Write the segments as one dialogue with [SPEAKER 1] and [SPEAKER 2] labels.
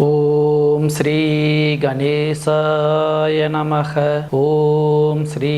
[SPEAKER 1] ஓம் ஸ்ரீ கணேசாய நமக. ஓம் ஸ்ரீ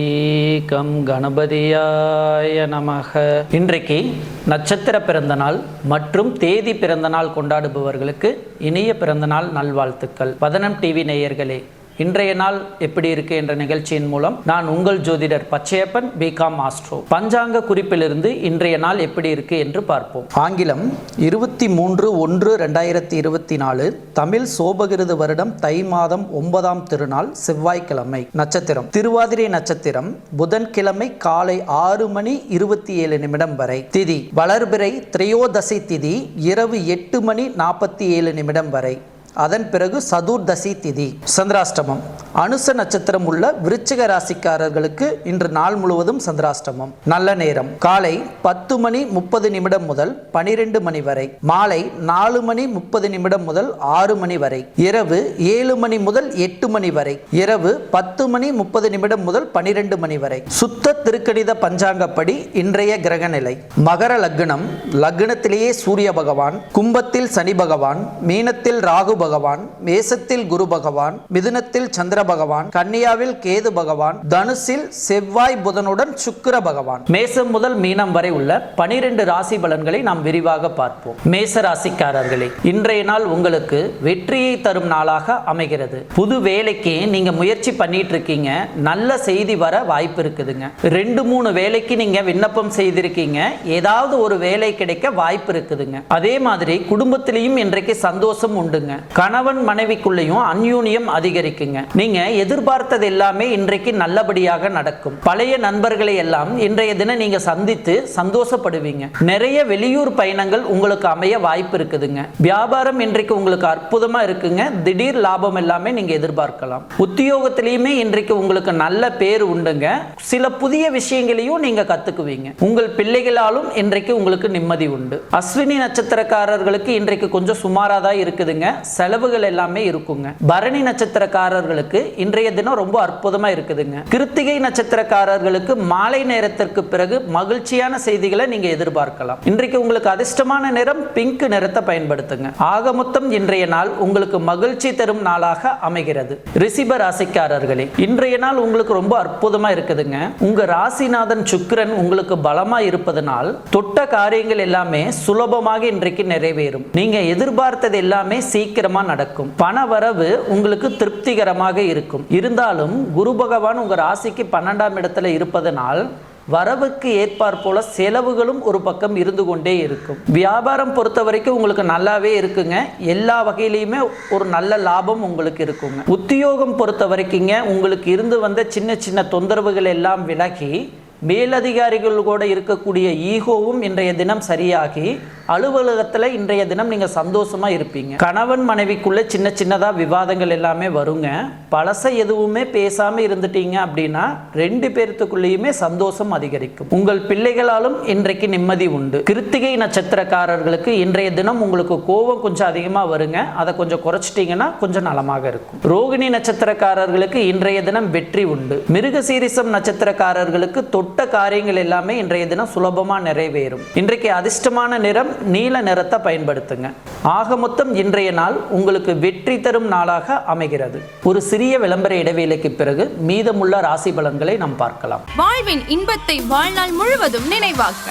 [SPEAKER 1] கம் கணபதியாய நமக. இன்றைக்கு நட்சத்திர பிறந்தநாள் மற்றும் தேதி பிறந்தநாள் கொண்டாடுபவர்களுக்கு இனிய பிறந்தநாள் நல்வாழ்த்துக்கள். பதனம் டிவி நேயர்களே இன்றைய நாள் எப்படி இருக்கு என்ற நிகழ்ச்சியின் மூலம் நான் உங்கள் ஜோதிடர் பச்சையப்பன் பிகாம் ஆஸ்ட்ரோ பஞ்சாங்க குறிப்பிலிருந்து இன்றைய நாள் எப்படி இருக்கு என்று பார்ப்போம். ஆங்கிலம் இருபத்தி மூன்று ஒன்று ரெண்டாயிரத்தி இருபத்தி நாலு தமிழ் சோபகிருது வருடம் தை மாதம் ஒன்பதாம் திருநாள் செவ்வாய்க்கிழமை. நட்சத்திரம். திருவாதிரை நட்சத்திரம் புதன்கிழமை காலை ஆறு மணி இருபத்தி ஏழு நிமிடம் வரை. திதி. வளர்பிறை திரையோதசை திதி இரவு எட்டு மணி நாற்பத்தி ஏழு நிமிடம் வரை. அதன் பிறகு சதுர்தசி திதி சந்திராஷ்டமம். அனுச நட்சத்திரம் உள்ள விருச்சிக ராசிக்காரர்களுக்கு இன்று நாள் முழுவதும் சந்திராஷ்டமம். நல்ல நேரம். காலை பத்து மணி முப்பது நிமிடம் முதல் பனிரெண்டு மணி வரை. மாலை நாலு மணி முப்பது நிமிடம் முதல் ஆறு மணி வரை. இரவு ஏழு மணி முதல் எட்டு மணி வரை. இரவு பத்து மணி முப்பது நிமிடம் முதல் பனிரெண்டு மணி வரை. சுத்த திருக்கணித பஞ்சாங்கப்படி இன்றைய கிரக நிலை மகர லக்னம் லக்னத்திலேயே சூரிய பகவான் கும்பத்தில் சனி பகவான் மீனத்தில் ராகு பகவான் பகவான் மேசத்தில் குரு பகவான் மிதுனத்தில் சந்திர பகவான் கன்னியாவில் கேது பகவான் தனுசில் செவ்வாய் புதனுடன் சுக்கிர பகவான். மேசம் முதல் மீனம் வரை உள்ள பனிரெண்டு ராசி பலன்களை நாம் விரிவாக பார்ப்போம். மேச ராசிக்காரர்களே இன்றைய நாள் உங்களுக்கு வெற்றியை தரும் நாளாக அமைகிறது. புது வேலைக்கு நீங்க முயற்சி பண்ணிட்டு இருக்கீங்க நல்ல செய்தி வர வாய்ப்பு இருக்குதுங்க. ரெண்டு மூணு வேலைக்கு நீங்க விண்ணப்பம் செய்திருக்கீங்க. ஏதாவது ஒரு வேலை கிடைக்க வாய்ப்பு இருக்குதுங்க. அதே மாதிரி குடும்பத்திலையும் இன்றைக்கு சந்தோஷம் உண்டுங்க. கணவன் மனைவிக்குள்ளேயும் அன்யூனியம் அதிகரிக்குங்க. நீங்க எதிர்பார்த்தது எல்லாமே இன்றைக்கு நல்லபடியாக நடக்கும். பழைய நண்பர்களை எல்லாம் இன்றைய தினம் நீங்க சந்தித்து சந்தோஷப்படுவீங்க. நிறைய வெளியூர் பயணங்கள் உங்களுக்கு அமைய வாய்ப்பு இருக்குதுங்க. வியாபாரம் இன்றைக்கு உங்களுக்கு அற்புதமா இருக்குங்க. திடீர் லாபம் எல்லாமே நீங்க எதிர்பார்க்கலாம். உத்தியோகத்திலையுமே இன்றைக்கு உங்களுக்கு நல்ல பேர் உண்டுங்க. சில புதிய விஷயங்களையும் நீங்க கத்துக்குவீங்க. உங்கள் பிள்ளைகளாலும் இன்றைக்கு உங்களுக்கு நிம்மதி உண்டு. அஸ்வினி நட்சத்திரக்காரர்களுக்கு இன்றைக்கு கொஞ்சம் சுமாராக தான் இருக்குதுங்க. செலவுகள் எல்லாமே இருக்குங்க. பரணி நட்சத்திரக்காரர்களுக்கு இன்றைய தினம் ரொம்ப அற்புதமா இருக்குதுங்க. கிருத்திகை நட்சத்திரக்காரர்களுக்கு மாலை நேரத்திற்கு பிறகு மகிழ்ச்சியான செய்திகளை நீங்க எதிர்பார்க்கலாம். இன்றைக்கு உங்களுக்கு அதிர்ஷ்டமான நிறம் பிங்க் நிறத்தை பயன்படுத்துங்க. ஆக மொத்தம் இன்றைய நாள் உங்களுக்கு மகிழ்ச்சி தரும் நாளாக அமைகிறது. ரிசிப ராசிக்காரர்களே இன்றைய நாள் உங்களுக்கு ரொம்ப அற்புதமா இருக்குதுங்க. உங்க ராசிநாதன் சுக்கிரன் உங்களுக்கு பலமா இருப்பதனால் தொட்ட காரியங்கள் எல்லாமே சுலபமாக இன்றைக்கு நிறைவேறும். நீங்க எதிர்பார்த்தது எல்லாமே சீக்கிரம் நடக்கும். பண வரவு உங்களுக்கு திருப்திகரமாக இருக்கும். இருந்தாலும் குரு பகவான் உங்க ராசிக்கு பன்னெண்டாம் இடத்துல இருப்பதனால் வரவுக்கு ஏற்பார் போல செலவுகளும் ஒரு பக்கம் இருந்து கொண்டே இருக்கும். வியாபாரம் பொறுத்த வரைக்கும் உங்களுக்கு நல்லாவே இருக்குங்க. எல்லா வகையிலையுமே ஒரு நல்ல லாபம் உங்களுக்கு இருக்குங்க. உத்தியோகம் பொறுத்த வரைக்குங்க உங்களுக்கு இருந்து வந்த சின்ன சின்ன தொந்தரவுகள் எல்லாம் விலகி மேலதிகாரிகள் கூட இருக்கக்கூடிய ஈகோவும் இன்றைய தினம் சரியாகி அலுவலகத்தில் இன்றைய தினம் நீங்கள் சந்தோஷமாக இருப்பீங்க. கணவன் மனைவிக்குள்ளே சின்ன சின்னதாக விவாதங்கள் எல்லாமே வருங்க. பழச எதுவுமே பேசாமல் இருந்துட்டீங்க அப்படின்னா ரெண்டு பேர்த்துக்குள்ளேயுமே சந்தோஷம் அதிகரிக்கும். உங்கள் பிள்ளைகளாலும் இன்றைக்கு நிம்மதி உண்டு. கிருத்திகை நட்சத்திரக்காரர்களுக்கு இன்றைய தினம் உங்களுக்கு கோபம் கொஞ்சம் அதிகமாக வருங்க. அதை கொஞ்சம் குறைச்சிட்டிங்கன்னா கொஞ்சம் நலமாக இருக்கும். ரோகிணி நட்சத்திரக்காரர்களுக்கு இன்றைய தினம் வெற்றி உண்டு. மிருகசீரிசம் நட்சத்திரக்காரர்களுக்கு தொட்டு காரியங்கள் எல்லாமே இன்றைய தினம் சுலபமாக நிறைவேறும். இன்றைக்கு அதிர்ஷ்டமான நிறம் நீல நிறத்தை பயன்படுத்துங்க. ஆக மொத்தம் இன்றைய நாள் உங்களுக்கு வெற்றி தரும் நாளாக அமைகிறது. ஒரு சிறிய விளம்பர இடைவேளைக்கு பிறகு மீதமுள்ள ராசி பலன்களை நாம் பார்க்கலாம்.
[SPEAKER 2] வாழ்வின் இன்பத்தை வாழ்நாள் முழுவதும் நினைவாக்க.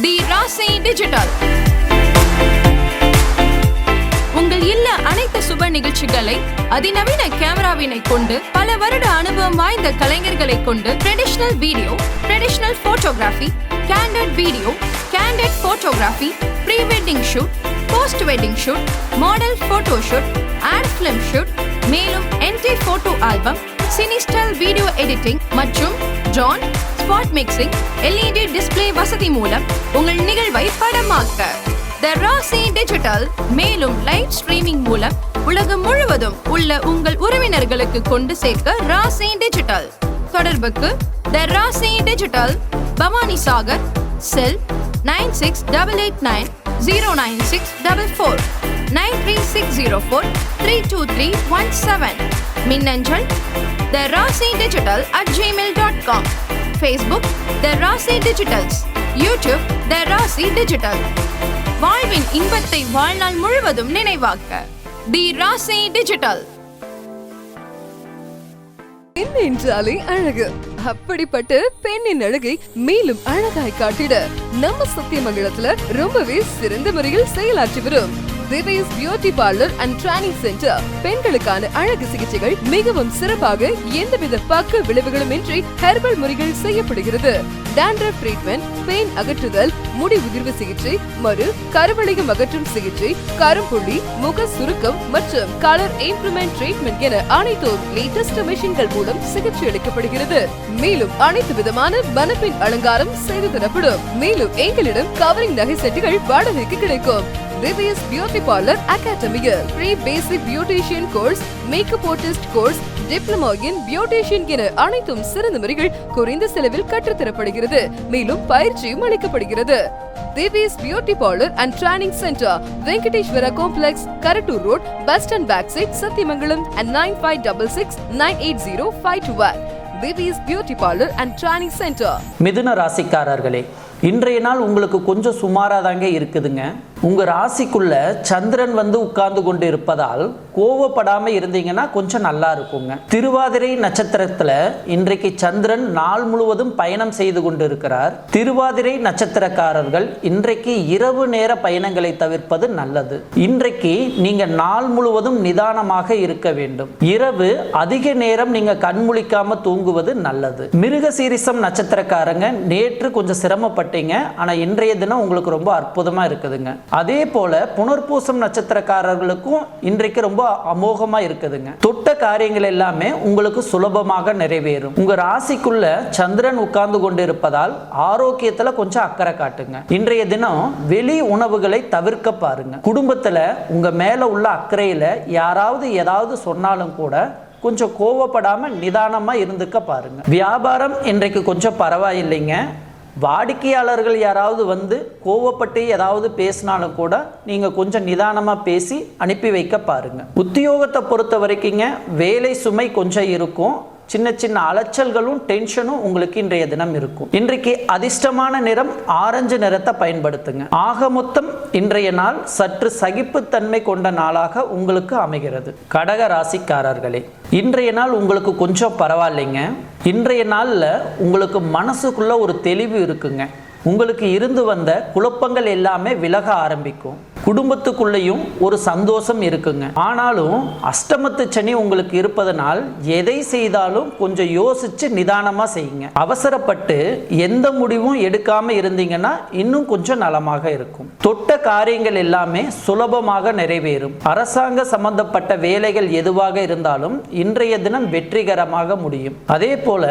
[SPEAKER 2] தி ராசி டிஜிட்டல். உங்கள் இல்ல அனைத்து சுப நிகழ்ச்சிகளை அதிநவீன கேமராவினை கொண்டு பல வருட அனுபவம் வாய்ந்த கலைஞர்களை கொண்டு traditional video traditional photography candid video candid photography pre wedding shoot post wedding shoot model photo shoot ad film shoot மேலும் என்டி photo album cinestyle video editing மற்றும் drone spot mixing LED display வசதி மூலம் உங்கள் நிகழ்வை படமாக்க. த ராசி டிஜிட்டல் மேலும் live streaming மூலம் உலகம் முழுவதும் உள்ள உங்கள் உறவினர்களுக்கு கொண்டு சேர்க்க ராசி டிஜிட்டல் தொடர்புக்கு the Rasi digital Bhavani Sagar cell nine six double eight nine zero nine six double four nine three six zero four three two three one seven மின்னஞ்சல் the Rasi digital at Gmail dot com Facebook the Rasi digitals YouTube the Rasi digital வாழ்வின் இன்பத்தை வாழ்நாள் முழுவதும் நினைவாக்க. தி ராசி digital
[SPEAKER 3] பெண் என்றாலே அழகு. அப்படிப்பட்ட பெண்ணின் அழகை மேலும் அழகாய் காட்டிட நம்ம சத்தியமங்கலத்துல ரொம்பவே சிறந்த முறையில் செயலாற்றி வரும். Devi's beauty parlour and training centre. பெண்களுக்கான அழகு சிகிச்சைகள் மிகவும் சிறப்பாக எந்தவித பக்க விளைவுகளும் இன்றி ஹெர்பல் முறைகள் செய்யப்படுகிறது. dandruff ட்ரீட்மெண்ட் பெயின் அகற்றுதல் முடி உதிர்வு சிகிச்சை மறு கருவளையம் அகற்றும் சிகிச்சை கரும்புள்ளி முக சுருக்கம் மற்றும் கலர் இம்ப்ரூவ்மெண்ட் ட்ரீட்மெண்ட் என அனைத்தும் லேட்டஸ்ட் மிஷின்கள் மூலம் சிகிச்சை அளிக்கப்படுகிறது. மேலும் அனைத்து விதமான மனப்பின் அலங்காரம் செய்து தரப்படும். மேலும் எங்களிடம் கவரிங் நகை செட்டுகள் வாடகைக்கு கிடைக்கும். திவ்யஸ் பியூட்டி பார்லர் அகாடமியில் pre basic beautician course makeup artist course diploma in beautician என அனைத்தும் சிறந்த முறைகள் குறைந்த செலவில் கற்றுத்தரப்படுகிறது. மேலும் பயிற்சியும் அளிக்கப்படுகிறது. Devi's beauty parlour and training centre Venkateswara complex Karattur road bus stand back side Sathyamangalam and nine five double six nine eight zero five two one Devi's beauty parlour and training centre
[SPEAKER 1] மிதுன ராசிக்காரர்களே இன்றைய நாள் உங்களுக்கு கொஞ்சம் சுமாராக தாங்க இருக்குதுங்க. உங்கள் ராசிக்குள்ள சந்திரன் வந்து உட்கார்ந்து கொண்டு இருப்பதால் கோவப்படாமல் இருந்தீங்கன்னா கொஞ்சம் நல்லா இருக்குங்க. திருவாதிரை நட்சத்திரத்தில் இன்றைக்கு சந்திரன் நாள் முழுவதும் பயணம் செய்து கொண்டு இருக்கிறார் திருவாதிரை நட்சத்திரக்காரர்கள் இன்றைக்கு இரவு நேர பயணங்களை தவிர்ப்பது நல்லது. இன்றைக்கு நீங்க நாள் முழுவதும் நிதானமாக இருக்க வேண்டும். இரவு அதிக நேரம் நீங்க கண்முழிக்காம தூங்குவது நல்லது. மிருக சீரிசம் நட்சத்திரக்காரங்க நேற்று கொஞ்சம் சிரமப்பட்டீங்க. ஆனா இன்றைய தினம் உங்களுக்கு ரொம்ப அற்புதமா இருக்குதுங்க. அதே போல புனர்பூசம் நட்சத்திரக்காரர்களுக்கும் இன்றைக்கு ரொம்ப அமோகமா இருக்குதுங்க. தொட்ட காரியங்கள் எல்லாமே உங்களுக்கு சுலபமாக நிறைவேறும். உங்க ராசிக்குள்ள சந்திரன் உட்கார்ந்து கொண்டு இருப்பதால் ஆரோக்கியத்துல கொஞ்சம் அக்கறை காட்டுங்க. இன்றைய தினம் வெளி உணவுகளை தவிர்க்க பாருங்க. குடும்பத்துல உங்க மேல உள்ள அக்கறையில யாராவது ஏதாவது சொன்னாலும் கூட கொஞ்சம் கோவப்படாம நிதானமா இருந்துக்க பாருங்க. வியாபாரம் இன்றைக்கு கொஞ்சம் பரவாயில்லைங்க. வாடிக்கையாளர்கள் யாராவது வந்து கோவப்பட்டு ஏதாவது பேசினாலும் கூட நீங்கள் கொஞ்சம் நிதானமாக பேசி அனுப்பி வைக்க பாருங்கள் உத்தியோகத்தை பொறுத்த வரைக்குங்க வேலை சுமை கொஞ்சம் இருக்கும். சின்ன சின்ன அலைச்சல்களும் டென்ஷனும் உங்களுக்கு இன்றைய தினம் இருக்கும். இன்றைக்கு அதிர்ஷ்டமான நிறம் ஆரஞ்சு நிறத்தை பயன்படுத்துங்க. ஆக மொத்தம் இன்றைய நாள் சற்று சகிப்புத்தன்மை கொண்ட நாளாக உங்களுக்கு அமைகிறது. கடக ராசிக்காரர்களே இன்றைய நாள் உங்களுக்கு கொஞ்சம் பரவாயில்லைங்க. இன்றைய நாளில் உங்களுக்கு மனசுக்குள்ள ஒரு தெளிவு இருக்குங்க. உங்களுக்கு இருந்து வந்த குழப்பங்கள் எல்லாமே விலக ஆரம்பிக்கும். குடும்பத்துக்குள்ளேயும் ஒரு சந்தோஷம் இருக்குங்க. ஆனாலும் அஷ்டமத்து சனி உங்களுக்கு இருப்பதனால் எதை செய்தாலும் கொஞ்சம் யோசிச்சு நிதானமா செய்யுங்க. அவசரப்பட்டு எந்த முடிவும் எடுக்காம இருந்தீங்கன்னா இன்னும் கொஞ்சம் நலமாக இருக்கும். தொட்ட காரியங்கள் எல்லாமே சுலபமாக நிறைவேறும். அரசாங்க சம்பந்தப்பட்ட வேலைகள் எதுவாக இருந்தாலும் இன்றைய தினம் வெற்றிகரமாக முடியும். அதே போல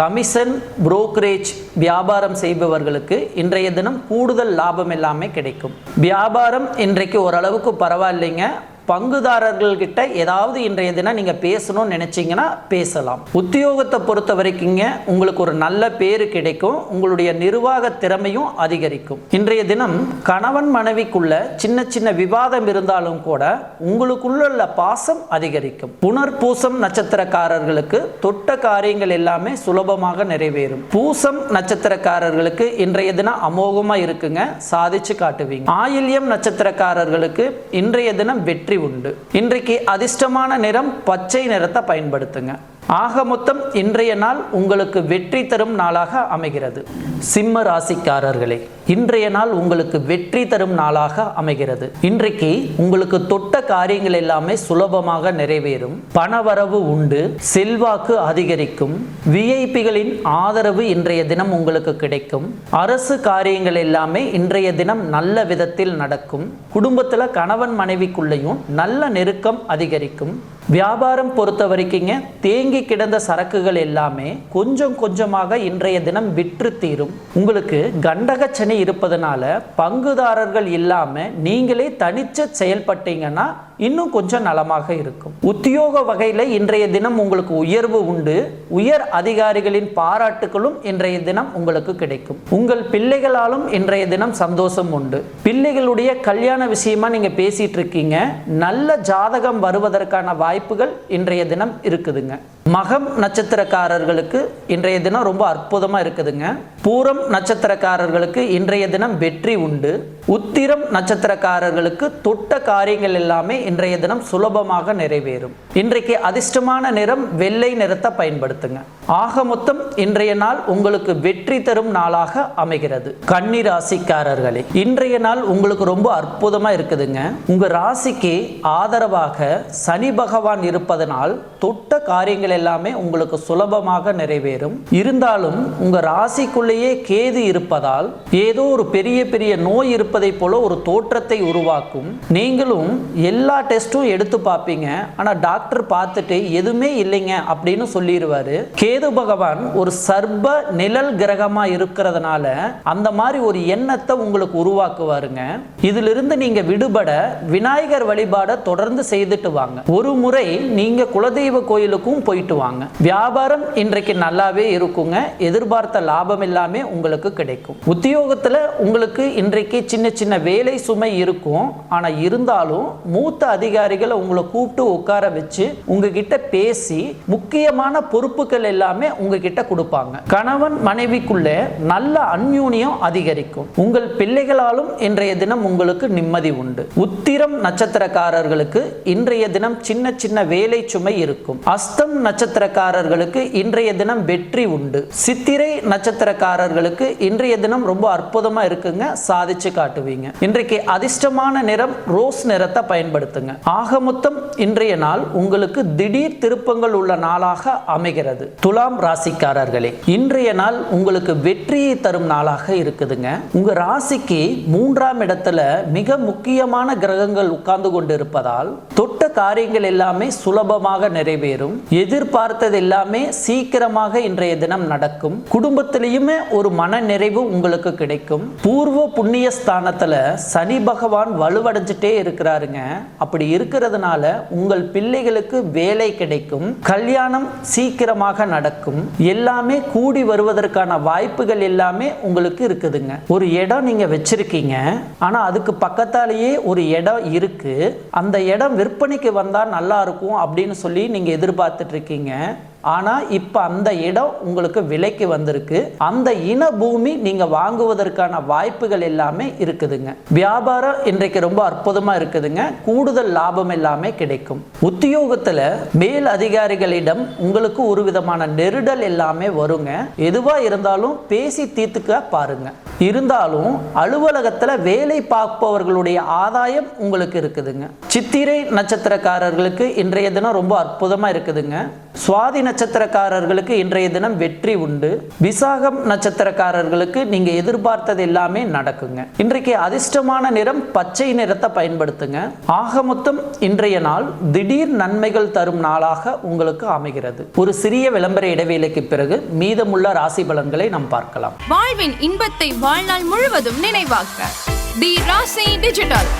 [SPEAKER 1] கமிஷன் புரோக்கரேஜ் வியாபாரம் செய்பவர்களுக்கு இன்றைய தினம் கூடுதல் லாபம் எல்லாமே கிடைக்கும். வியாபாரம் இன்றைக்கு ஓரளவுக்கு பரவாயில்லைங்க. பங்குதாரர்கள்கிட்ட ஏதாவது இன்றைய தினம் நீங்கள் பேசணும்னு நினைச்சீங்கன்னா பேசலாம். உத்தியோகத்தை பொறுத்த வரைக்குங்க உங்களுக்கு ஒரு நல்ல பேரு கிடைக்கும் உங்களுடைய நிர்வாக திறமையும் அதிகரிக்கும். இன்றைய தினம் கணவன் மனைவிக்குள்ள சின்ன சின்ன விவாதம் இருந்தாலும் கூட உங்களுக்குள்ள பாசம் அதிகரிக்கும். புனர்பூசம் நட்சத்திரக்காரர்களுக்கு தொட்ட காரியங்கள் எல்லாமே சுலபமாக நிறைவேறும். பூசம் நட்சத்திரக்காரர்களுக்கு இன்றைய தினம் அமோகமா இருக்குங்க சாதிச்சு காட்டுவீங்க. ஆயில்யம் நட்சத்திரக்காரர்களுக்கு இன்றைய தினம் வெற்றி உண்டு. இன்றைக்கு அதிர்ஷ்டமான நிறம் பச்சை நிறத்தை பயன்படுத்துங்க. ஆக மொத்தம் இன்றைய நாள் உங்களுக்கு வெற்றி தரும் நாளாக அமைகிறது. சிம்ம ராசிக்காரர்களே இன்றைய நாள் உங்களுக்கு வெற்றி தரும் நாளாக அமைகிறது. இன்றைக்கு உங்களுக்கு தொட்ட காரியங்கள் எல்லாமே சுலபமாக நிறைவேறும். பணவரவு உண்டு செல்வாக்கு அதிகரிக்கும். விஐபிகளின் ஆதரவு இன்றைய தினம் உங்களுக்கு கிடைக்கும். அரசு காரியங்கள் எல்லாமே இன்றைய தினம் நல்ல விதத்தில் நடக்கும். குடும்பத்தில் கணவன் மனைவிக்குள்ளேயும் நல்ல நெருக்கம் அதிகரிக்கும். வியாபாரம் பொறுத்த வரைக்குங்க தேங்கி கிடந்த சரக்குகள் எல்லாமே கொஞ்சம் கொஞ்சமாக இன்றைய தினம் விற்று தீரும். உங்களுக்கு கண்டகச்சனி இருப்பதனால பங்குதாரர்கள் இல்லாம நீங்களே தனிச்சு செயல்பட்டீங்கன்னா இன்னும் கொஞ்சம் நலமாக இருக்கும். உத்தியோக வகையில் இன்றைய தினம் உங்களுக்கு உயர்வு உண்டு. உயர் அதிகாரிகளின் பாராட்டுகளும் இன்றைய தினம் உங்களுக்கு கிடைக்கும். உங்கள் பிள்ளைகளாலும் இன்றைய தினம் சந்தோஷம் உண்டு. பிள்ளைகளுடைய கல்யாண விஷயமா நீங்க பேசிட்டு இருக்கீங்க. நல்ல ஜாதகம் வருவதற்கான வாய்ப்புகள் இன்றைய தினம் இருக்குதுங்க. மகம் நட்சத்திரக்காரர்களுக்கு இன்றைய தினம் ரொம்ப அற்புதமாக இருக்குதுங்க. பூரம் நட்சத்திரக்காரர்களுக்கு இன்றைய தினம் வெற்றி உண்டு. உத்திரம் நட்சத்திரக்காரர்களுக்கு தொட்ட காரியங்கள் எல்லாமே இன்றைய தினம் சுலபமாக நிறைவேறும். இன்றைக்கு அதிர்ஷ்டமான நிறம் வெள்ளை நிறத்தை பயன்படுத்துங்க. ஆக மொத்தம் இன்றைய நாள் உங்களுக்கு வெற்றி தரும் நாளாக அமைகிறது. கன்னி ராசிக்காரர்களே இன்றைய நாள் உங்களுக்கு ரொம்ப அற்புதமாக இருக்குதுங்க. உங்கள் ராசிக்கு ஆதரவாக சனி பகவான் இருப்பதனால் தொட்ட காரியங்கள் எல்லாமே உங்களுக்கு சுலபமாக நிறைவேறும். இருந்தாலும் உங்க ராசிக்குள்ளேயே கேது இருப்பதால் ஏதோ ஒரு பெரிய பெரிய நோய் இருப்பதை போல ஒரு தோற்றத்தை உருவாக்கும். நீங்களும் எல்லா டெஸ்ட்டும் எடுத்து பார்ப்பீங்க. ஆனா டாக்டர் பார்த்துட்டு எதுவுமே இல்லைங்க அப்படின்னு சொல்லிடுவாரு. கேது பகவான் ஒரு சர்ப நிழல் கிரகமா இருக்கிறதுனால அந்த மாதிரி ஒரு எண்ணத்தை உங்களுக்கு உருவாக்குவாருங்க. இதிலிருந்து நீங்க விடுபட விநாயகர் வழிபாடை தொடர்ந்து செய்துட்டு வாங்க. ஒரு முறை நீங்க குலதெய்வ கோயிலுக்கும் போய் போயிட்டு வாங்க வியாபாரம் இன்றைக்கு நல்லாவே இருக்குங்க. எதிர்பார்த்த லாபம் எல்லாமே உங்களுக்கு கிடைக்கும். உத்தியோகத்துல உங்களுக்கு இன்றைக்கு சின்ன சின்ன வேலை சுமை இருக்கும். ஆனா இருந்தாலும் மூத்த அதிகாரிகளை உங்களை கூப்பிட்டு உட்கார வச்சு உங்ககிட்ட பேசி முக்கியமான பொறுப்புகள் எல்லாமே உங்ககிட்ட கொடுப்பாங்க. கணவன் மனைவிக்குள்ள நல்ல அந்யூனியம் அதிகரிக்கும். உங்கள் பிள்ளைகளாலும் இன்றைய தினம் உங்களுக்கு நிம்மதி உண்டு. உத்திரம் நட்சத்திரக்காரர்களுக்கு இன்றைய தினம் சின்ன சின்ன வேலை சுமை இருக்கும். அஸ்தம் நட்சத்திரக்காரர்களுக்கு இன்றைய தினம் வெற்றி உண்டு. சித்திரை நட்சத்திரக்காரர்களுக்கு இன்றைய தினம் ரொம்ப அற்புதமா இருக்குங்க சாதிச்சு காட்டுவீங்க. இன்றைக்கு அதிர்ஷ்டமான நிறம் ரோஸ் நிறத்தை பயன்படுத்துங்க. ஆக மொத்தம் இன்றைய நாள் உங்களுக்கு திடீர் திருப்பங்கள் உள்ள நாளாக அமைகிறது. துலாம் ராசிக்காரர்களே இன்றைய நாள் உங்களுக்கு வெற்றியை தரும் நாளாக இருக்குதுங்க. உங்க ராசிக்கு மூன்றாம் இடத்துல மிக முக்கியமான கிரகங்கள் உட்கார்ந்து கொண்டு இருப்பதால் தொட்ட காரியங்கள் எல்லாமே சுலபமாக நிறைவேறும். எதிர் எதிர்பார்த்தது எல்லாமே சீக்கிரமாக இன்றைய தினம் நடக்கும். குடும்பத்திலையுமே ஒரு மன நிறைவு உங்களுக்கு கிடைக்கும். பூர்வ புண்ணிய ஸ்தானத்துல சனி பகவான் வலுவடைஞ்சிட்டே இருக்கிறாருங்க. அப்படி இருக்கிறதுனால உங்கள் பிள்ளைகளுக்கு வேலை கிடைக்கும். கல்யாணம் சீக்கிரமாக நடக்கும். எல்லாமே கூடி வருவதற்கான வாய்ப்புகள் எல்லாமே உங்களுக்கு இருக்குதுங்க. ஒரு இடம் நீங்க வச்சிருக்கீங்க. ஆனா அதுக்கு பக்கத்தாலேயே ஒரு இடம் இருக்கு. அந்த இடம் விற்பனைக்கு வந்தா நல்லா இருக்கும் அப்படின்னு சொல்லி நீங்க எதிர்பார்த்துட்டு இருக்கீங்க. இருக்கீங்க. ஆனா இப்ப அந்த இடம் உங்களுக்கு விலைக்கு வந்திருக்கு. அந்த இன பூமி நீங்க வாங்குவதற்கான வாய்ப்புகள் எல்லாமே இருக்குதுங்க. வியாபாரம் இன்றைக்கு ரொம்ப அற்புதமா இருக்குதுங்க. கூடுதல் லாபம் எல்லாமே கிடைக்கும். உத்தியோகத்துல மேல் அதிகாரிகளிடம் உங்களுக்கு ஒரு விதமான நெருடல் எல்லாமே வருங்க. எதுவா இருந்தாலும் பேசி தீர்த்துக்க பாருங்க. இருந்தாலும் அலுவலகத்துல வேலை பார்ப்பவர்களுடைய ஆதாயம் உங்களுக்கு இருக்குதுங்க. சித்திரை நட்சத்திரக்காரர்களுக்கு இன்றைய தினம் ரொம்ப அற்புதமா இருக்குதுங்க. சுவாதின நட்சத்திரக்காரர்களுக்கு இன்றைய தினம் வெற்றி உண்டு. விசாகம் நட்சத்திரக்காரர்களுக்கு நீங்க எதிர்பார்த்தது எல்லாமே நடக்குங்க. இன்றைக்கு அதிர்ஷ்டமான நிறம் பச்சை நிறத்தை பயன்படுத்துங்க. ஆக மொத்தம் இன்றைய நாள் திடீர் நன்மைகள் தரும் நாளாக உங்களுக்கு அமைகிறது. ஒரு சிறிய விளம்பர இடைவேளைக்கு பிறகு மீதமுள்ள ராசி பலன்களை நாம் பார்க்கலாம்.
[SPEAKER 2] வாழ்வின் இன்பத்தை வாழ்நாள் முழுவதும் நினைவாக்க. தி ராசி டிஜிட்டல்.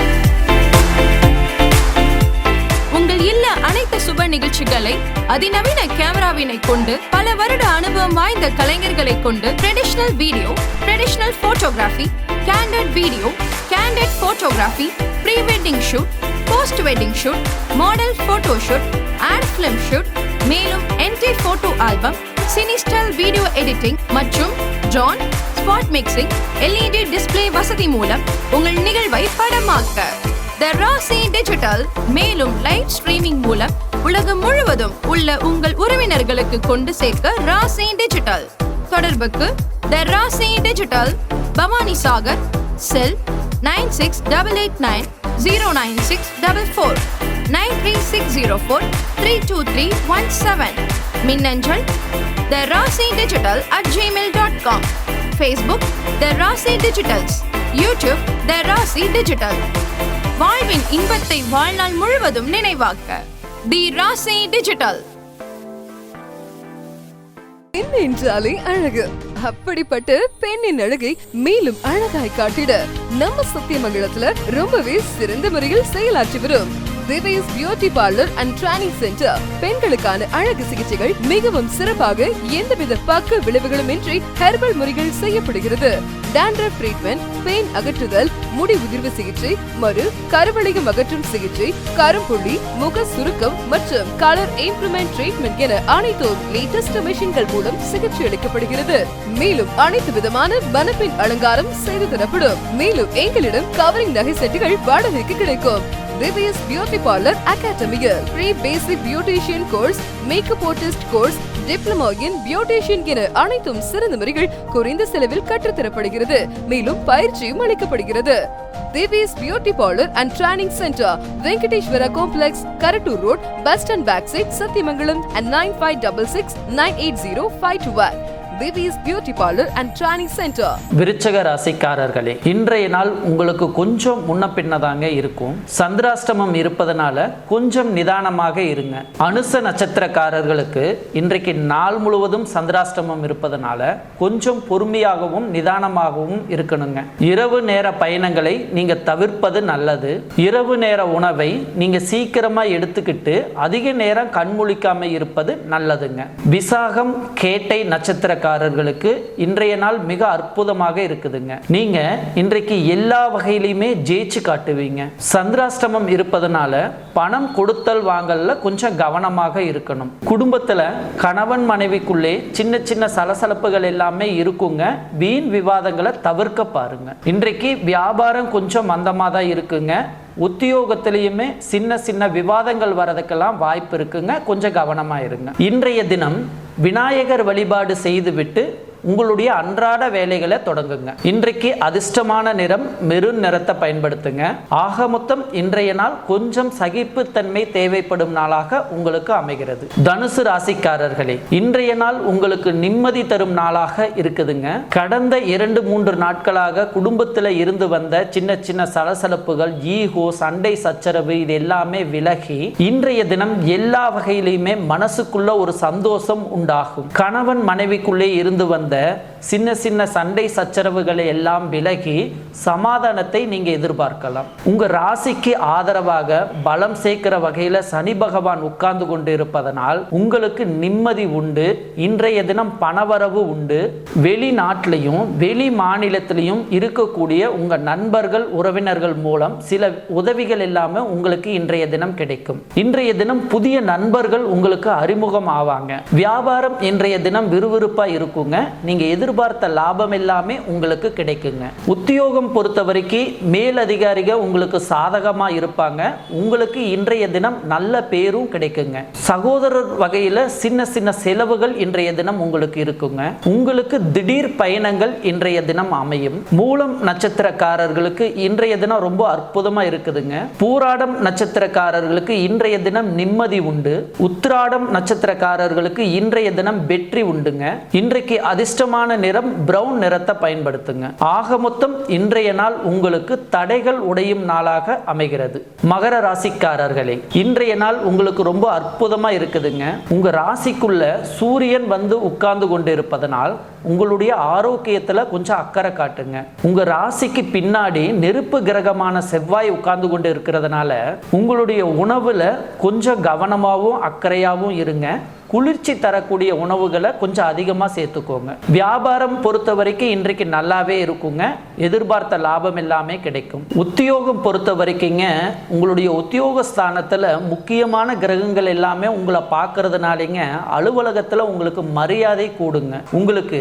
[SPEAKER 2] உங்கள் இல்ல அனைத்து சுப நிகழ்ச்சிகளை அதிநவீன கேமராவினை கொண்டு பல வருட அனுபவம் வாய்ந்த கலைஞர்களை கொண்டு traditional video traditional photography candid video candid photography pre wedding shoot post wedding shoot model photo shoot ad film shoot மேலும் என்டி photo album cinestyle video editing மற்றும் drone spot mixing LED display வசதி மூலம் உங்கள் நிகழ்வை படமாக்க. த ராசி டிஜிட்டல் மேலும் live streaming மூலம் உலகம் முழுவதும் உள்ள உங்கள் உறவினர்களுக்கு கொண்டு சேர்க்க ராசி டிஜிட்டல் தொடர்புக்கு the Rasi digital Bhavani Sagar cell nine six double eight nine zero nine six double four nine three six zero four three two three one seven மின்னஞ்சல் the Rasi digital at Gmail dot com Facebook the Rasi digitals YouTube the Rasi digital வாழ்வின் இன்பத்தை வாழ்நாள் முழுவதும் நினைவாக்க. தி ராசி digital.
[SPEAKER 3] பெண் என்றாலே அழகு. அப்படிப்பட்ட பெண்ணின் அழகை மேலும் அழகாய் காட்டிட நம்ம சத்தியமங்கலத்துல ரொம்பவே சிறந்த முறையில் செயலாற்றி வரும். Devi's beauty parlour and training centre பெண்களுக்கான அழகு சிகிச்சைகள் மிகவும் சிறப்பாக எந்தவித பக்க விளைவுகளும் இன்றி ஹெர்பல் முறைகள் செய்யப்படுகிறது. டாண்ட்ரஃப் ட்ரீட்மெண்ட் பெயின் அகற்றுதல் முடி உதிர்வு சிகிச்சை மறு கருவளையம் அகற்றும் சிகிச்சை கரும்புள்ளி முக சுருக்கம் மற்றும் கலர் இம்ப்ரூவ்மெண்ட் ட்ரீட்மெண்ட் என அனைத்தும் லேட்டஸ்ட் மிஷின்கள் மூலம் சிகிச்சை அளிக்கப்படுகிறது. மேலும் அனைத்து விதமான மனப்பின் அலங்காரம் செய்து தரப்படும். மேலும் எங்களிடம் கவரிங் நகை செட்டுகள் வாடகைக்கு கிடைக்கும். திவ்யஸ் பியூட்டி பார்லர் அகாடமியில் pre basic beautician course makeup artist course diploma in beautician என அனைத்தும் சிறந்த முறைகள் குறைந்த செலவில் கற்றுத்தரப்படுகிறது. மேலும் பயிற்சியும் அளிக்கப்படுகிறது. Divya's beauty parlour and training centre Venkateswara complex Karattur road bus stand back side Sathyamangalam and nine five double six nine eight zero five two one Devi's beauty parlour and training centre
[SPEAKER 1] விருச்சக ராசிக்காரர்களே இன்றைய நாள் உங்களுக்கு கொஞ்சம் முன்ன பின்னதாங்க இருக்கும். சந்திராஷ்டமம் இருப்பதனால கொஞ்சம் நிதானமாக இருங்க. அனுச நட்சத்திரக்காரர்களுக்கு இன்றைக்கு நாள் முழுவதும் சந்திராஷ்டமம் இருப்பதனால கொஞ்சம் பொறுமையாகவும் நிதானமாகவும் இருக்கணுங்க. இரவு நேர பயணங்களை நீங்க தவிர்ப்பது நல்லது. இரவு நேர உணவை நீங்க சீக்கிரமா எடுத்துக்கிட்டு அதிக நேரம் கண்முழிக்காம இருப்பது நல்லதுங்க. விசாகம் கேட்டை நட்சத்திர நட்சத்திரக்காரர்களுக்கு இன்றைய நாள் மிக அற்புதமாக இருக்குதுங்க. நீங்க இன்றைக்கு எல்லா வகையிலையுமே ஜெயிச்சு காட்டுவீங்க. சந்திராஷ்டமம் இருப்பதனால பணம் கொடுத்தல் வாங்கல்ல கொஞ்சம் கவனமாக இருக்கணும். குடும்பத்துல கணவன் மனைவிக்குள்ளே சின்ன சின்ன சலசலப்புகள் எல்லாமே இருக்குங்க. வீண் விவாதங்களை தவிர்க்க பாருங்க. இன்றைக்கு வியாபாரம் கொஞ்சம் மந்தமாக தான் இருக்குங்க. உத்தியோகத்திலையுமே சின்ன சின்ன விவாதங்கள் வரதுக்கெல்லாம் வாய்ப்பு இருக்குங்க. கொஞ்சம் கவனமாக இருங்க. இன்றைய தினம் விநாயகர் வழிபாடு செய்துவிட்டு உங்களுடைய அன்றாட வேலைகளை தொடங்குங்க. இன்றைக்கு அதிர்ஷ்டமான நிறம் மெருன் நிறத்தை பயன்படுத்துங்க. ஆக மொத்தம் இன்றைய நாள் கொஞ்சம் சகிப்புத்தன்மை தேவைப்படும் நாளாக உங்களுக்கு அமைகிறது. தனுசு ராசிக்காரர்களே இன்றைய நாள் உங்களுக்கு நிம்மதி தரும் நாளாக இருக்குதுங்க. கடந்த இரண்டு மூன்று நாட்களாக குடும்பத்தில் இருந்து வந்த சின்ன சின்ன சலசலப்புகள் ஈகோ சண்டை சச்சரவு இது எல்லாமே விலகி இன்றைய தினம் எல்லா வகையிலையுமே மனசுக்குள்ள ஒரு சந்தோஷம் உண்டாகும். கணவன் மனைவிக்குள்ளே இருந்து வந்த சின்ன சின்ன சண்டை சச்சரவுகளை எல்லாம் விலகி சமாதானத்தை நீங்க எதிர்பார்க்கலாம். உங்க ராசிக்கு ஆதரவாக பலம் சேர்க்கிற வகையில சனி பகவான் உட்கார்ந்து கொண்டு இருப்பதனால் உங்களுக்கு நிம்மதி உண்டு இன்றைய தினம் பணவரவு உண்டு. வெளிநாட்டிலையும் வெளி மாநிலத்திலையும் இருக்கக்கூடிய உங்க நண்பர்கள் உறவினர்கள் மூலம் சில உதவிகள் எல்லாமே உங்களுக்கு இன்றைய தினம் கிடைக்கும். இன்றைய தினம் புதிய நண்பர்கள் உங்களுக்கு அறிமுகம் ஆவாங்க வியாபாரம் இன்றைய தினம் விறுவிறுப்பா இருக்குங்க. நீங்க எதிர்பார்த்த லாபம் எல்லாமே உங்களுக்கு கிடைக்குங்க. உத்தியோகம் பொறுத்த வரைக்கும் மேலதிகாரிக உங்களுக்கு சாதகமா இருப்பாங்க. உங்களுக்கு இன்றைய தினம் நல்ல பேரும் கிடைக்குங்க. சகோதரர் வகையில சின்ன சின்ன செலவுகள் இன்றைய தினம் உங்களுக்கு இருக்குங்க. உங்களுக்கு திடீர் பயணங்கள் இன்றைய தினம் அமையும். மூலம் நட்சத்திரக்காரர்களுக்கு இன்றைய தினம் ரொம்ப அற்புதமா இருக்குதுங்க. பூராடம் நட்சத்திரக்காரர்களுக்கு இன்றைய தினம் நிம்மதி உண்டு. உத்திராடம் நட்சத்திரக்காரர்களுக்கு இன்றைய தினம் வெற்றி உண்டுங்க. இன்றைக்கு அதிர்ஷ்டமான நிறம் பிரவுன் நிறத்தை பயன்படுத்துங்க. ஆக மொத்தம் இன்றைய நாள் உங்களுக்கு தடைகள் உடையும் நாளாக அமைகிறது. மகர ராசிக்காரர்களே இன்றைய நாள் உங்களுக்கு ரொம்ப அற்புதமா இருக்குதுங்க. உங்க ராசிக்குள்ள சூரியன் வந்து உட்கார்ந்து கொண்டு இருப்பதனால் உங்களுடைய ஆரோக்கியத்துல கொஞ்சம் அக்கறை காட்டுங்க. உங்க ராசிக்கு பின்னாடி நெருப்பு கிரகமான செவ்வாய் உட்கார்ந்து கொண்டு இருக்கிறதுனால உங்களுடைய உணவுல கொஞ்சம் கவனமாகவும் அக்கறையாகவும் இருங்க. குளிர்ச்சி தரக்கூடிய உணவுகளை கொஞ்சம் அதிகமாக சேர்த்துக்கோங்க. வியாபாரம் பொறுத்த வரைக்கும் இன்றைக்கு நல்லாவே இருக்குங்க. எதிர்பார்த்த லாபம் எல்லாமே கிடைக்கும். உத்தியோகம் பொறுத்த வரைக்குங்க உங்களுடைய உத்தியோக ஸ்தானத்தில் முக்கியமான கிரகங்கள் எல்லாமே உங்களை பார்க்கறதுனாலேங்க அலுவலகத்தில் உங்களுக்கு மரியாதை கூடுங்க. உங்களுக்கு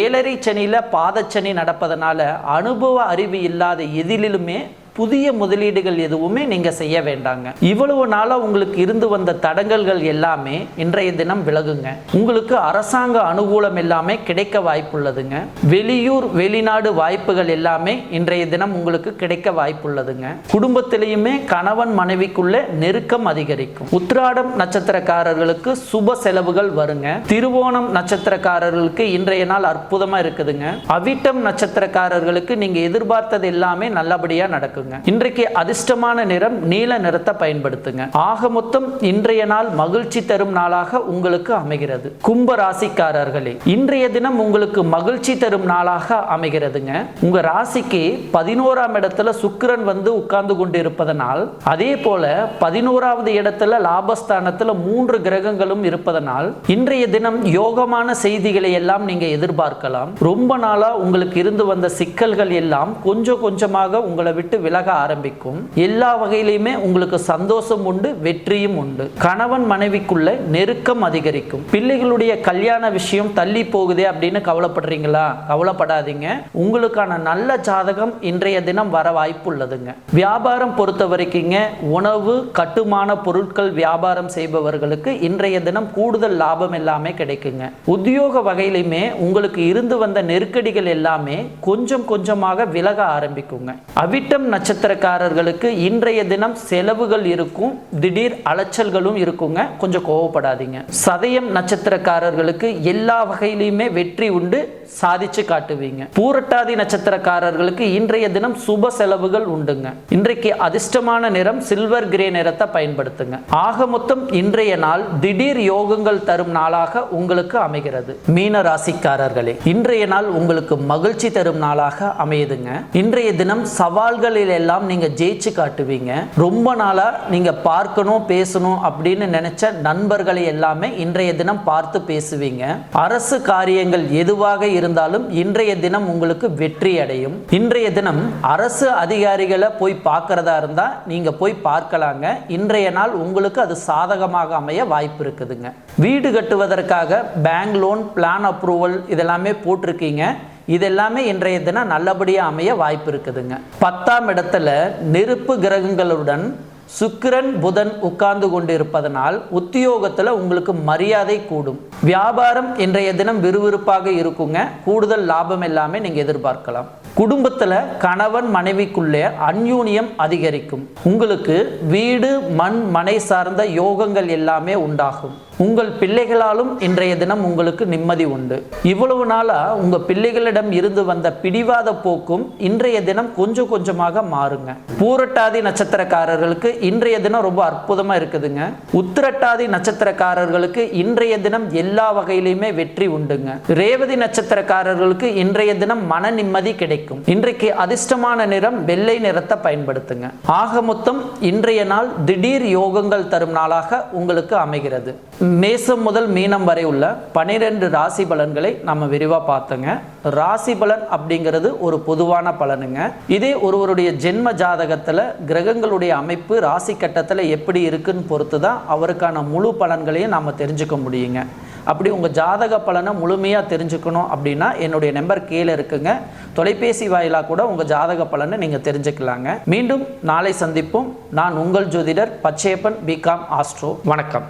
[SPEAKER 1] ஏழரை சனியில் பாதச்சனி நடப்பதனால அனுபவ அறிவு இல்லாத எதிலுமே புதிய முதலீடுகள் எதுவுமே நீங்கள் செய்ய வேண்டாங்க. இவ்வளவு நாளாக உங்களுக்கு இருந்து வந்த தடங்கல்கள் எல்லாமே இன்றைய தினம் விலகுங்க. உங்களுக்கு அரசாங்க அனுகூலம் எல்லாமே கிடைக்க வாய்ப்புள்ளதுங்க. வெளியூர் வெளிநாடு வாய்ப்புகள் எல்லாமே இன்றைய தினம் உங்களுக்கு கிடைக்க வாய்ப்புள்ளதுங்க. குடும்பத்திலையுமே கணவன் மனைவிக்குள்ள நெருக்கம் அதிகரிக்கும். உத்திராடம் நட்சத்திரக்காரர்களுக்கு சுப செலவுகள் வருங்க. திருவோணம் நட்சத்திரக்காரர்களுக்கு இன்றைய நாள் அற்புதமாக இருக்குதுங்க. அவிட்டம் நட்சத்திரக்காரர்களுக்கு நீங்கள் எதிர்பார்த்தது எல்லாமே நல்லபடியாக நடக்குங்க. இன்றைக்கு அதிர்ஷ்டமான நிறம் நீல நிறத்தை பயன்படுத்துங்க. ஆக மொத்தம் இன்றைய நாள் மகிழ்ச்சி தரும் நாளாக உங்களுக்கு அமைகிறது. கும்ப ராசிக்காரர்களே இன்றைய தினம் உங்களுக்கு மகிழ்ச்சி தரும் நாளாக அமைகிறதுங்க. உங்க ராசிக்கு பதினோராம் இடத்துல சுக்கிரன் வந்து உட்கார்ந்து கொண்டு இருப்பதனால் அதே போல பதினோராவது இடத்துல லாபஸ்தானத்துல மூன்று கிரகங்களும் இருப்பதனால் இன்றைய தினம் யோகமான செய்திகளை எல்லாம் நீங்க எதிர்பார்க்கலாம். ரொம்ப நாளா உங்களுக்கு இருந்து வந்த சிக்கல்கள் எல்லாம் கொஞ்சம் கொஞ்சமாக உங்களை விட்டு விலக ஆரம்பிக்கும். எல்லா வகையிலையுமே உங்களுக்கு சந்தோஷம் உண்டு வெற்றியும் உண்டு. கணவன் மனைவிக்குள்ள நெருக்கம் அதிகரிக்கும். பிள்ளைகளுடைய கல்யாண விஷயம் தள்ளி போகுதே அப்படின்னு கவலைப்படுறீங்களா? கவலைப்படாதீங்க. உங்களுக்கான நல்ல ஜாதகம் இன்றைய தினம் வர வாய்ப்பு உள்ளதுங்க. வியாபாரம் பொறுத்த வரைக்குங்க உணவு கட்டுமான பொருட்கள் வியாபாரம் செய்பவர்களுக்கு இன்றைய தினம் கூடுதல் லாபம் எல்லாமே கிடைக்குங்க. உத்தியோக வகையிலுமே உங்களுக்கு இருந்து வந்த நெருக்கடிகள் எல்லாமே கொஞ்சம் கொஞ்சமாக விலக ஆரம்பிக்குங்க. அவிட்டம் நட்சத்திரக்காரர்களுக்கு இன்றைய தினம் செலவுகள் இருக்கும் திடீர் அலைச்சல்களும் இருக்குங்க. கொஞ்சம் கோவப்படாதீங்க. சதயம் நட்சத்திரக்காரர்களுக்கு எல்லா வகையிலுமே வெற்றி உண்டு சாதிச்சு காட்டுவீங்க. பூரட்டாதி நட்சத்திரக்காரர்களுக்கு இன்றைய தினம் சுப செலவுகள் உண்டுங்க. இன்றைக்கு அதிர்ஷ்டமான நிறம் சில்வர் கிரே நிறத்தை பயன்படுத்துங்க. ஆக மொத்தம் இன்றைய நாள் திடீர் யோகங்கள் தரும் நாளாக உங்களுக்கு அமைகிறது. மீன ராசிக்காரர்களே இன்றைய நாள் உங்களுக்கு மகிழ்ச்சி தரும் நாளாக அமையுதுங்க. இன்றைய தினம் சவால்களில் எல்லாம் நீங்க ஜெயிச்சு காட்டுவீங்க. ரொம்ப நாளா நீங்க பார்க்கணும் பேசணும் அப்படின்னு நினைச்ச நண்பர்களை எல்லாமே இன்றைய தினம் பார்த்து பேசுவீங்க. அரசு காரியங்கள் எதுவாக இருந்தாலும் இன்றைய தினம் உங்களுக்கு வெற்றி அடையும். இன்றைய தினம் அரசு அதிகாரிகளை போய் பார்க்கறதா இருந்தா நீங்க போய் பார்க்கலாங்க. இன்றைய நாள் உங்களுக்கு அது சாதகமாக அமைய வாய்ப்பு இருக்குதுங்க. வீடு கட்டுவதற்காக பேங்க் லோன் பிளான் அப்ரூவல் இதெல்லாமே போட்டிருக்கீங்க. இதெல்லாமே இன்றைய தினம் நல்லபடியாக அமைய வாய்ப்பு இருக்குதுங்க. பத்தாம் இடத்துல நெருப்பு கிரகங்களுடன் சுக்கிரன் புதன் உட்கார்ந்து கொண்டிருப்பதனால் உத்தியோகத்தில் உங்களுக்கு மரியாதை கூடும். வியாபாரம் இன்றைய தினம் விறுவிறுப்பாக இருக்குங்க. கூடுதல் லாபம் எல்லாமே நீங்கள் எதிர்பார்க்கலாம். குடும்பத்தில் கணவன் மனைவிக்குள்ளே அன்யூனியம் அதிகரிக்கும். உங்களுக்கு வீடு மண் மனை சார்ந்த யோகங்கள் எல்லாமே உண்டாகும். உங்கள் பிள்ளைகளாலும் இன்றைய தினம் உங்களுக்கு நிம்மதி உண்டு. இவ்வளவு நாளா உங்க பிள்ளைகளிடம் இருந்து வந்த பிடிவாத போக்கும் இன்றைய தினம் கொஞ்சம் கொஞ்சமாக மாறுங்க. பூரட்டாதி நட்சத்திரக்காரர்களுக்கு இன்றைய தினம் ரொம்ப அற்புதமா இருக்குதுங்க. உத்திரட்டாதி நட்சத்திரக்காரர்களுக்கு இன்றைய தினம் எல்லா வகையிலுமே வெற்றி உண்டுங்க. ரேவதி நட்சத்திரக்காரர்களுக்கு இன்றைய தினம் மன நிம்மதி கிடைக்கும். இன்றைக்கு அதிர்ஷ்டமான நிறம் வெள்ளை நிறத்தை பயன்படுத்துங்க. ஆக மொத்தம் இன்றைய நாள் திடீர் யோகங்கள் தரும் நாளாக உங்களுக்கு அமைகிறது. மேசம் முதல் மீனம் வரை உள்ள பனிரெண்டு ராசி பலன்களை நம்ம விரிவாக பார்த்தோங்க. ராசி பலன் அப்படிங்கிறது ஒரு பொதுவான பலனுங்க. இதே ஒருவருடைய ஜென்ம ஜாதகத்தில் கிரகங்களுடைய அமைப்பு ராசி கட்டத்தில் எப்படி இருக்குன்னு பொறுத்து தான் அவருக்கான முழு பலன்களையும் நாம் தெரிஞ்சுக்க முடியுங்க. அப்படி உங்கள் ஜாதக பலனை முழுமையாக தெரிஞ்சுக்கணும் அப்படின்னா என்னுடைய நம்பர் கீழே இருக்குங்க. தொலைபேசி வாயிலாக கூட உங்கள் ஜாதக பலனை நீங்கள் தெரிஞ்சுக்கலாங்க. மீண்டும் நாளை சந்திப்போம். நான் உங்கள் ஜோதிடர் பச்சையப்பன் பிகாம் ஆஸ்ட்ரோ வணக்கம்.